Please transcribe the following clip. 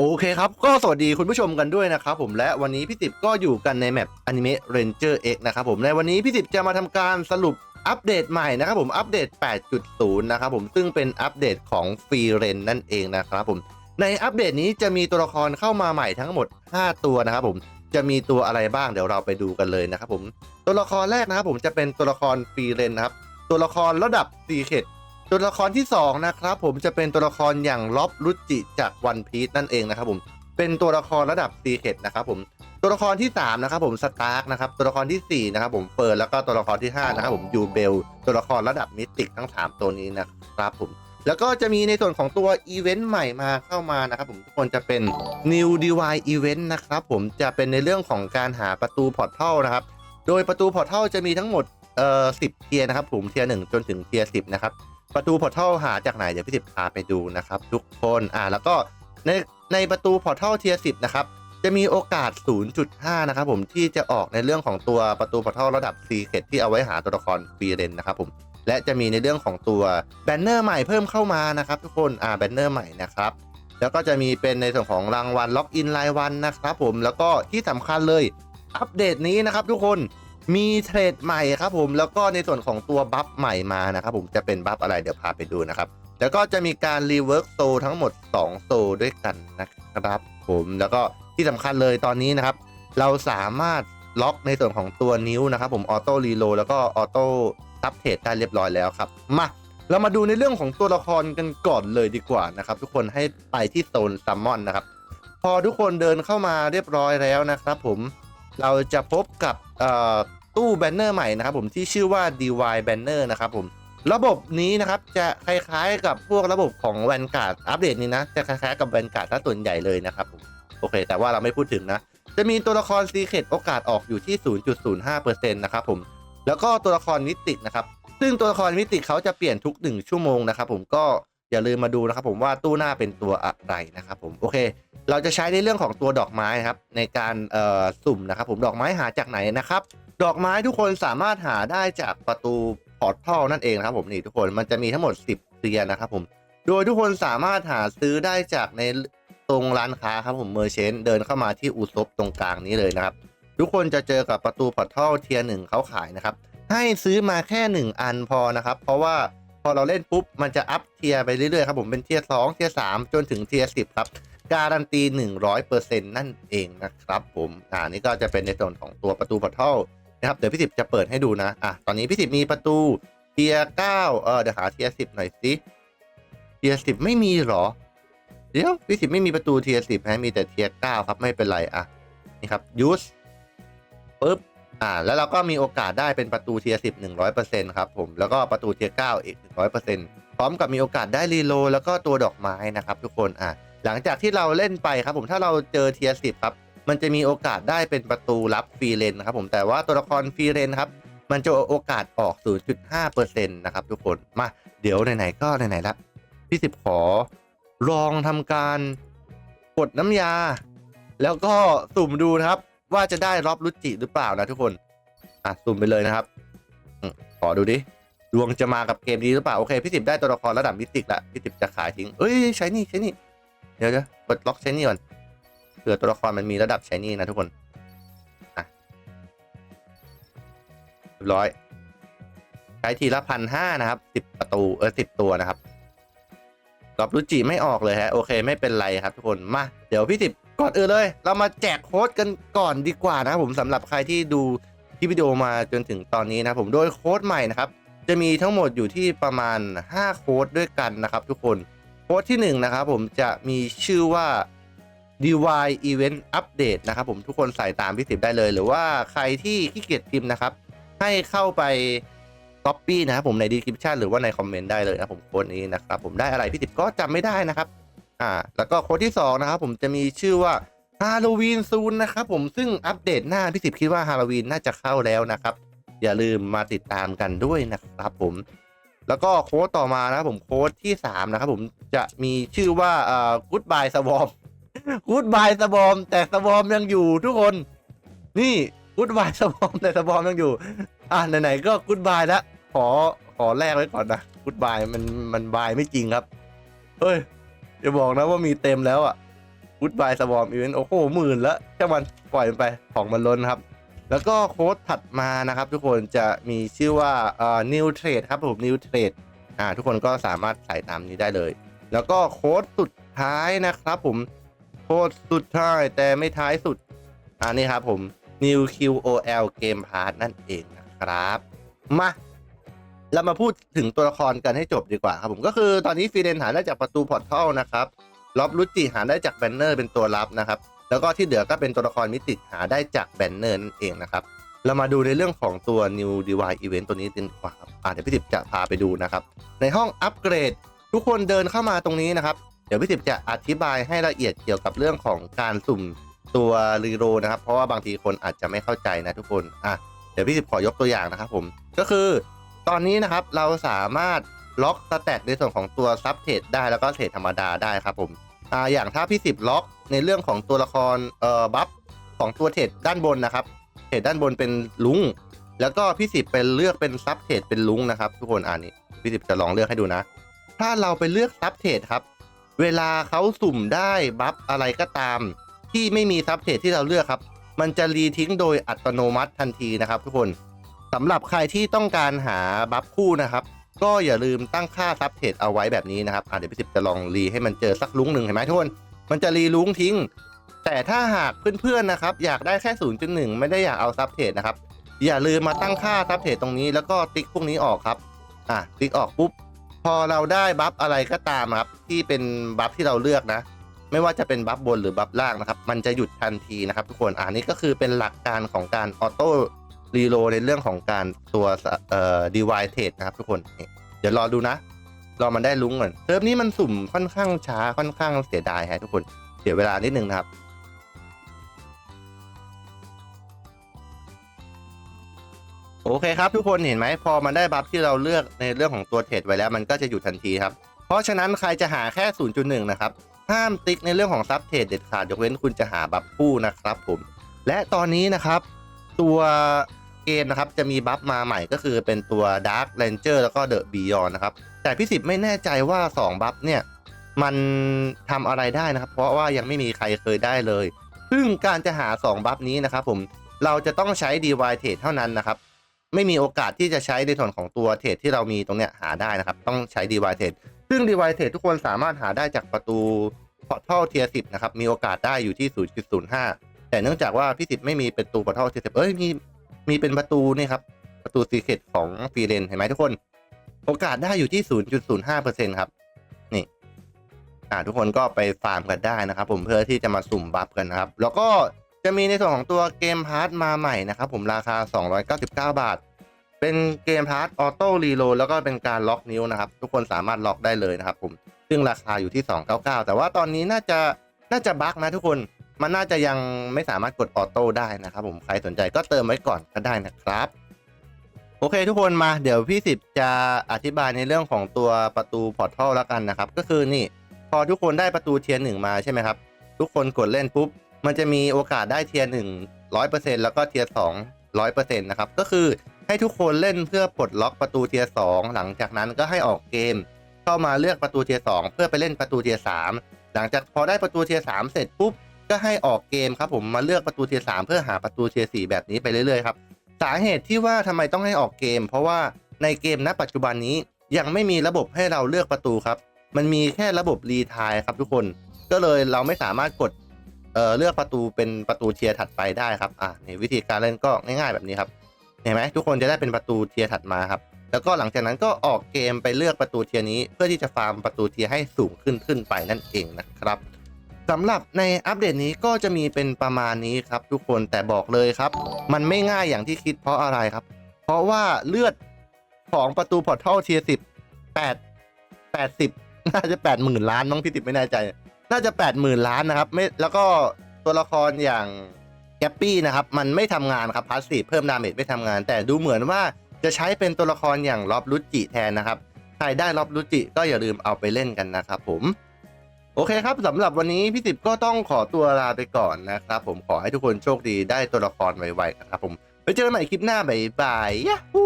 โอเคครับ ก็สวัสดีคุณผู้ชมกันด้วยนะครับผมและวันนี้พี่ติบก็อยู่กันในแมป Anime Ranger X นะครับผมในวันนี้พี่ติบจะมาทำการสรุปอัปเดตใหม่นะครับผมอัปเดต 8.0 นะครับผมซึ่งเป็นอัปเดตของฟรีเรนนั่นเองนะครับผมในอัปเดตนี้จะมีตัวละครเข้ามาใหม่ทั้งหมด 5 ตัวนะครับผมจะมีตัวอะไรบ้างเดี๋ยวเราไปดูกันเลยนะครับผมตัวละครแรกนะครับผมจะเป็นตัวละครฟรีเรนนะครับตัวละครระดับซีเคด ตัวละครที่ 2 นะครับผมจะเป็นตัวละครอย่างล็อบรุจิจากวันพีซนั่นเองนะครับผมเป็นตัวละครระดับซีเคดนะครับผมตัวละครที่3นะครับผมสตาร์กนะครับตัวละครทีสี่4นะครับผมเปิดแล้วก็ตัวละครที่5นะครับผมยูเบลตัวละครระดับมิติกทั้ง 3 ตัวนี้นะครับผมแล้วก็จะมีในส่วนของตัวอีเวนต์ใหม่มาเข้ามานะครับผมทุกคนจะเป็น New Divine Event นะครับผมจะเป็นในเรื่องของการหาประตูพอร์ทัลนะครับโดยประตูพอร์ทัลจะมีทั้งหมดเอ่อสิบเทียนะครับผมเทียร์หนึ่งจนถึงเทียร์สิบนะครับ ประตูพอร์ทัลหาจากไหนเดี๋ยวพี่สิบพาไปดูนะครับทุกคนอ่าแล้วก็ในในประตูพอร์ทัลเทียสิบนะครับจะมีโอกาส 0.5 นะครับผมที่จะออกในเรื่องของตัวประตูพอร์ทัลระดับ c ีเกตที่เอาไว้หาตัวละครฟรีเรนนะครับผมและจะมีในเรื่องของตัวแบนเนอร์ใหม่เพิ่มเข้ามานะครับทุกคนอ่าแบนเนอร์ใหม่นะครับแล้วก็จะมีเป็นในส่วนของรางวัลล็อกอินรายวันนะครับผมแล้วก็ที่สำคัญเลยอัปเดตนี้นะครับทุกคน มีเทรดใหม่ครับผมแล้วก็ในส่วนของตัวบัฟใหม่มานะครับผมจะเป็นบัฟอะไรเดี๋ยวพาไปดูนะครับแล้วก็จะมีการรีเวิร์กโซทั้งหมด 2 โซด้วยกันนะครับผมแล้วก็ที่สำคัญเลยตอนนี้นะครับ เราสามารถล็อกในส่วนของตัวนิ้วนะครับผมออโต้รีโลแล้วก็ออโต้ซับเทรดได้เรียบร้อยแล้วครับมาเรามาดูในเรื่องของตัวละครกันก่อนเลยดีกว่านะครับ ทุกคนให้ไปที่โซนซัมมอนนะครับ พอทุกคนเดินเข้ามาเรียบร้อยแล้วนะครับ ผมเราจะพบกับ ตู้แบนเนอร์ใหม่นะครับผมที่ชื่อว่า DY Banner นะครับผมระบบนี้นะครับจะคล้ายๆกับพวกระบบของแวนการ์ดอัปเดตนี้นะจะคล้ายๆกับแวนการ์ดถ้าส่วนใหญ่เลยนะครับผมโอเค แต่ว่าเราไม่พูดถึงนะ จะมีตัวละครซีเคดโอกาสออกอยู่ที่ 0.05%นะครับผมแล้วก็ตัวละครมิตินะครับ ซึ่งตัวละครมิติเขาจะเปลี่ยนทุก 1 ชั่วโมงนะครับผมก็อย่าลืมมาดูนะครับผมว่าตู้หน้าเป็นตัวอะไรนะครับผมโอเค เราจะใช้ในเรื่องของตัวดอกไม้ครับในการสุ่มนะครับผมดอกไม้หาจากไหนนะครับ ดอกไม้ทุกคนสามารถหาได้จากประตูพอร์ทัลนั่นเองนะครับผมนี่ทุกคนมันจะมีทั้งหมด 10เตียนนะครับผมโดยทุกคนสามารถหาซื้อได้จากในตรงร้านค้าครับผมเมอร์เชนเดินเข้ามาที่อุซบตรงกลางนี้เลยนะครับ ทุกคนจะเจอกับประตูพอร์ทัลเทียหนึ่งเขาขายนะครับ ให้ซื้อมาแค่ 1 อันพอนะครับ เพราะว่าพอเราเล่นปุ๊บ มันจะอัพเทียร์ไปเรื่อยๆครับผมเป็นเทียร์สองเทียร์สามจนถึงเทียร์สิบครับ การันตี 100%นั่นเองนะครับผมอ่านี่ก็จะเป็นในส่วนของตัวประตูพอร์ทัล นะครับเดี๋ยวพี่สิบจะเปิดให้ดูนะอะตอนนี้พี่สิบมีประตูเทียเก้าเออเดี๋ยวหาเทียสิบหน่อยสิเทียสิบไม่มีเหรอ เดี๋ยวพี่สิบไม่มีประตูเทียสิบฮะมีแต่เทียเก้าครับไม่เป็นไรอะนี่ครับยูสปุ๊บอ่าแล้วเราก็มีโอกาสได้เป็นประตูเทียสิบหนึ่งร้อยเปอร์เซ็นต์ครับผมแล้วก็ประตูเทียเก้าอีกหนึ่งร้อยเปอร์เซ็นต์พร้อมกับมีโอกาสได้รีโลแล้วก็ตัวดอกไม้นะครับทุกคนอ่าหลังจากที่เราเล่นไปครับผมถ้าเราเจอเทียสิบครับ มันจะมีโอกาสได้เป็นประตูรับฟรีเลนนะครับผมแต่ว่าตัวละครฟรีเลนครับมันจะโอกาสออก 0.5%นะครับทุกคนมาเดี๋ยวไหนๆก็ไหนๆละพี่สิบขอลองทำการกดน้ำยา แล้วก็สุ่มดูนะครับ ว่าจะได้รอบรุจิหรือเปล่านะทุกคนอะสุ่มไปเลยนะครับขอดูดิดวงจะมากับเกมนี้หรือเปล่าโอเคพี่สิบได้ตัวละครระดับมิติกละพี่สิบจะขายทิ้งเอ้ยใช้นี่ใช้นี่เดี๋ยวเดี๋ยวกดล็อกใช้นี่ก่อน เผื่อตัวละครมันมีระดับใช้นี่นะทุกคนอะเรียบร้อย ใช้ทีละพันห้านะครับสิบประตูเออสิบตัวนะครับรอบรุจิไม่ออกเลยฮะโอเคไม่เป็นไรครับทุกคนมาเดี๋ยวพี่สิบก่อนอื่นเลย เรามาแจกโค้ดกันก่อนดีกว่านะผมสำหรับใครที่ดูที่วิดีโอมาจนถึงตอนนี้นะผมโดยโค้ดใหม่นะครับจะมีทั้งหมดอยู่ที่ประมาณ 5 โค้ดด้วยกันนะครับ ทุกคนโค้ดที่1นะครับผมจะมีชื่อว่า DY Event Update นะครับผมทุกคนใส่ตามพี่สิบได้เลย หรือว่าใครที่ขี้เกียจพิมพ์นะครับ ให้เข้าไป Copy นะครับผมใน description หรือว่าในคอมเมนต์ได้เลยนะผมโค้ดนี้นะครับผมได้อะไรพี่สิบก็จำไม่ได้นะครับอ่าแล้วก็โค้ดที่ 2 นะครับผมจะมีชื่อว่า Halloween Soon นะครับผมซึ่งอัปเดตหน้าพี่สิบคิดว่า Halloween น่าจะเข้าแล้วนะครับ อย่าลืมมาติดตามกันด้วยนะครับผมแล้วก็โค้ดต่อมานะครับผมโค้ดที่ 3 นะครับผมจะมีชื่อว่าเอ่อ Goodbye Swarm Goodbye Swarm แต่สวอมยังอยู่ทุกคน นี่ Goodbye Swarm แต่สวอมยังอยู่ อะไหนๆก็ Goodbye แล้วขอขอแลกไว้ก่อนนะ Goodbye มันมันบายไม่จริงครับเฮ้ยอย่าบอกนะว่ามีเต็มแล้วอะกูดบายสวอมอีเวนต์โอ้โหหมื่นล้วจ้ามันปล่อยมันไปของมันล้นครับ แล้วก็โค้ดถัดมานะครับ ทุกคนจะมีชื่อว่าเอ่อ new trade ครับผม new trade อ่าทุกคนก็สามารถใส่ตามนี้ได้เลย แล้วก็โค้ดสุดท้ายนะครับผม โค้ดสุดท้ายแต่ไม่ท้ายสุด อ่านี่ครับผม new QOL game pass นั่นเองนะครับ มาเรามาพูดถึงตัวละครกันให้จบดีกว่าครับผมก็คือตอนนี้ฟีเดนหาได้จากประตูพอร์ทัลนะครับล็อบลุจิหาได้จากแบนเนอร์เป็นตัวรับนะครับ แล้วก็ที่เหลือก็เป็นตัวละครมิติหาได้จากแบนเนอร์นั่นเองนะครับ เรามาดูในเรื่องของตัว New Divine Event ตัวนี้ดีกว่าครับอ่าเดี๋ยวพี่ติบจะพาไปดูนะครับ ในห้องอัปเกรด ทุกคนเดินเข้ามาตรงนี้นะครับ เดี๋ยวพี่ติบจะอธิบายให้ละเอียดเกี่ยวกับเรื่องของการสุ่มตัวรีโรนะครับ เพราะว่าบางทีคนอาจจะไม่เข้าใจนะทุกคนอะเดี๋ยวพี่ติบขอยกตัวอย่างนะครับผมก็คือตอนนี้นะครับเราสามารถล็อกสแตทในส่วนของตัวซับเทรดได้แล้วก็เทรดธรรมดาได้ครับผมอ่าอย่างถ้าพี่สิบล็อกในเรื่องของตัวละครเอ่อบัฟของตัวเทรดด้านบนนะครับเทรดด้านบนเป็นลุงแล้วก็พี่สิบเป็นเลือกเป็นซับเทรดเป็นลุงนะครับ ทุกคนอ่านี่พี่สิบจะลองเลือกให้ดูนะ ถ้าเราไปเลือกซับเทรดครับ เวลาเขาสุ่มได้บัฟอะไรก็ตาม ที่ไม่มีซับเทรดที่เราเลือกครับ มันจะรีทิ้งโดยอัตโนมัติทันทีนะครับทุกคนสำหรับใครที่ต้องการหาบัฟคู่นะครับ ก็อย่าลืมตั้งค่าซับเทรดเอาไว้แบบนี้นะครับอะเดี๋ยวพี่สิบจะลองรีให้มันเจอสักลุงหนึ่งเห็นไหมทุกคนมันจะรีลุงทิ้ง แต่ถ้าหากเพื่อนๆนะครับ อยากได้แค่0.1ไม่ได้อยากเอาซับเทรดนะครับอย่าลืมมาตั้งค่าซับเทรดตรงนี้แล้วก็ติ๊กพวกนี้ออกครับอะติ๊กออกปุ๊บ พอเราได้บัฟอะไรก็ตามครับที่เป็นบัฟที่เราเลือกนะ ไม่ว่าจะเป็นบัฟบนหรือบัฟล่างนะครับ มันจะหยุดทันทีนะครับ ทุกคนอ่านี่ก็คือเป็นหลักการของการออโต้รีโลในเรื่องของการตัวเอ่อดีวายเทดนะครับ ทุกคนเดี๋ยวรอดูนะรอมันได้ลุ้งก่อนเซิร์ฟนี้มันสุ่มค่อนข้างช้าค่อนข้างเสียดายฮะทุกคนเสียเวลานิดนึงนะครับ โอเคครับทุกคนเห็นไหมพอมันได้บัฟที่เราเลือกในเรื่องของตัวเทรดไว้แล้วมันก็จะหยุดทันทีครับ เพราะฉะนั้นใครจะหาแค่ 0.1 นะครับ ห้ามติ๊กในเรื่องของซับเทรดเด็ดขาดยกเว้นคุณจะหาบัฟคู่นะครับผมและตอนนี้นะครับตัวเกมนะครับจะมีบัฟมาใหม่ก็คือเป็นตัว Dark Ranger แล้วก็ The Beyond นะครับแต่พี่สิบไม่แน่ใจว่า 2 บัฟเนี่ยมันทำอะไรได้นะครับ เพราะว่ายังไม่มีใครเคยได้เลย ซึ่งการจะหา 2 บัฟนี้นะครับผมเราจะต้องใช้ DY เทรดเท่านั้นนะครับ ไม่มีโอกาสที่จะใช้ในส่วนของตัวเทรดที่เรามีตรงเนี้ยหาได้นะครับ ต้องใช้ DY เทรดซึ่ง DY เทรดทุกคนสามารถหาได้จากประตูพอร์ทัลเทียสิบนะครับ มีโอกาสได้อยู่ที่ 0.05 แต่เนื่องจากว่าพี่สิทธิ์ไม่มีเป็นประตูพอร์ทัลเทียสิบเอ้ยมีมีเป็นประตูนี่ครับ ประตูซีเคตของฟรีเลนเห็นไหมทุกคน โอกาสได้อยู่ที่ 0.05%ครับนี่อ่าทุกคนก็ไปฟาร์มกันได้นะครับ ผมเพื่อที่จะมาสุ่มบัฟกันนะครับ แล้วก็ จะมีในส่วนของตัวเกมพาร์ทมาใหม่นะครับผมราคา 299 บาท เป็นเกมพาร์ทออโต้รีโหลดแล้วก็เป็นการล็อกนิ้วนะครับทุกคนสามารถล็อกได้เลยนะครับผมซึ่งราคาอยู่ที่ 299 แต่ว่าตอนนี้น่าจะน่าจะบั๊กนะทุกคนมันน่าจะยังไม่สามารถกดออโต้ได้นะครับผมใครสนใจก็เติมไว้ก่อนก็ได้นะครับ โอเคทุกคนมาเดี๋ยวพี่สิบจะอธิบายในเรื่องของตัวประตูพอร์ทัลแล้วกันนะครับ ก็คือนี่ พอทุกคนได้ประตูเทียร์หนึ่งมาใช่ไหมครับ ทุกคนกดเล่นปุ๊บ มันจะมีโอกาสได้เทียร์หนึ่งร้อยเปอร์เซ็นต์แล้วก็เทียร์สองร้อยเปอร์เซ็นต์นะครับ ก็คือให้ทุกคนเล่นเพื่อปลดล็อกประตูเทียร์สองหลังจากนั้นก็ให้ออกเกม เข้ามาเลือกประตูเทียร์สองเพื่อไปเล่นประตูเทียร์สามหลังจากพอได้ประตูเทียร์สามเสร็จปุ๊บก็ให้ออกเกมครับผมมาเลือกประตูเทียร์สามเพื่อหาประตูเทียร์สี่แบบนี้ไปเรื่อยๆครับสาเหตุที่ว่าทำไมต้องให้ออกเกม เพราะว่าในเกมณปัจจุบันนี้ยังไม่มีระบบให้เราเลือกประตูครับ มันมีแค่ระบบรีทายครับทุกคน ก็เลยเราไม่สามารถกด เอ่อเลือกประตูเป็นประตูเทียร์ถัดไปได้ครับอ่าในวิธีการเล่นก็ง่ายๆแบบนี้ครับเห็นไหมทุกคนจะได้เป็นประตูเทียร์ถัดมาครับแล้วก็หลังจากนั้นก็ออกเกมไปเลือกประตูเทียร์นี้ เพื่อที่จะฟาร์มประตูเทียร์ให้สูงขึ้นขึ้นไปนั่นเองนะครับสำหรับในอัปเดตนี้ก็จะมีเป็นประมาณนี้ครับ ทุกคนแต่บอกเลยครับ มันไม่ง่ายอย่างที่คิดเพราะอะไรครับ เพราะว่าเลือดของประตูพอร์ทัลเทียร์สิบแปดแปดสิบน่าจะแปดหมื่นล้านน้องพี่ติดไม่แน่ใจ น่าจะแปดหมื่นล้านนะครับไม่แล้วก็ตัวละครอย่างแกปปี้นะครับมันไม่ทำงานครับพาสซีฟเพิ่มดาเมจไม่ทำงาน แต่ดูเหมือนว่าจะใช้เป็นตัวละครอย่างล็อบลุจิแทนนะครับใครได้ล็อบลุจิก็อย่าลืมเอาไปเล่นกันนะครับผมโอเคครับสำหรับวันนี้พี่ติบก็ต้องขอตัวลาไปก่อนนะครับผมขอให้ทุกคนโชคดีได้ตัวละครไวๆนะครับผมไปเจอกันใหม่คลิปหน้าบ๊ายบายยะฮู